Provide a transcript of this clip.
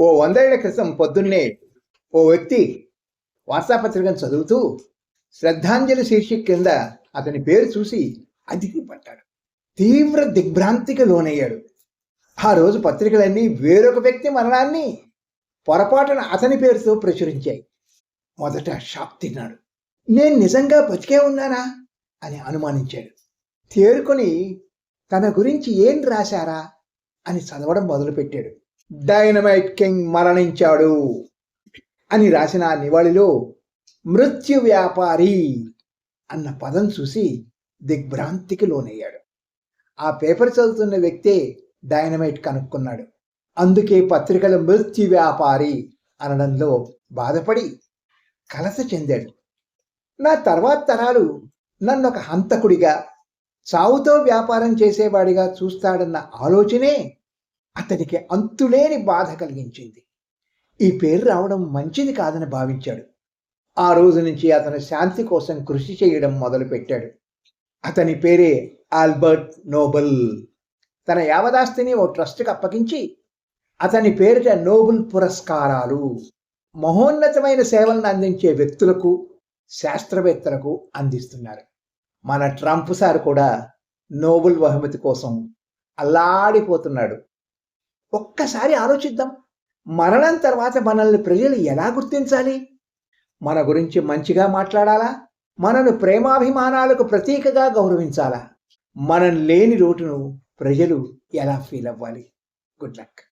ఓ వందేళ్ళ క్రితం పొద్దున్నే ఓ వ్యక్తి వార్తాపత్రికను చదువుతూ శ్రద్ధాంజలి శీర్షిక కింద అతని పేరు చూసి అదికి తీవ్ర దిగ్భ్రాంతికి లోనయ్యాడు. ఆ రోజు పత్రికలన్నీ వేరొక వ్యక్తి మరణాన్ని పొరపాటున అతని పేరుతో ప్రచురించాయి. మొదట షాక్ తిన్నాడు. నేను నిజంగా బతికే ఉన్నానా? అని అనుమానించాడు. తేరుకొని తన గురించి ఏం రాశారా? అని చదవడం మొదలుపెట్టాడు. డైనమైట్ కింగ్ మరణించాడు అని రాసిన నివాళిలో మృత్యు వ్యాపారి అన్న పదం చూసి దిగ్భ్రాంతికి లోనయ్యాడు. ఆ పేపర్ చదువుతున్న వ్యక్తే డైనమైట్ కనుక్కున్నాడు. అందుకే పత్రికల మృత్యు వ్యాపారి అనడంలో బాధపడి కలస చెందాడు. నా తర్వాత తరాలు నన్ను ఒక హంతకుడిగా చావుతో వ్యాపారం చేసేవాడిగా చూస్తాడన్న ఆలోచనే అతనికి అంతులేని బాధ కలిగించింది. ఈ పేరు రావడం మంచిది కాదని భావించాడు. ఆ రోజు నుంచి అతను శాంతి కోసం కృషి చేయడం మొదలుపెట్టాడు. అతని పేరే ఆల్బర్ట్ నోబెల్. తన యావదాస్తిని ఓ ట్రస్ట్కి అప్పగించి అతని పేరిట నోబెల్ పురస్కారాలు మహోన్నతమైన సేవలను అందించే వ్యక్తులకు శాస్త్రవేత్తలకు అందిస్తున్నారు. మన ట్రంప్ సార్ కూడా నోబెల్ బహుమతి కోసం అల్లాడిపోతున్నాడు. ఒక్కసారి ఆలోచిద్దాం. మరణం తర్వాత మనల్ని ప్రజలు ఎలా గుర్తించాలి? మన గురించి మంచిగా మాట్లాడాలా? మనను ప్రేమాభిమానాలకు ప్రతీకగా గౌరవించాలా? మనం లేని రోటును ప్రజలు ఎలా ఫీల్ అవ్వాలి? Good luck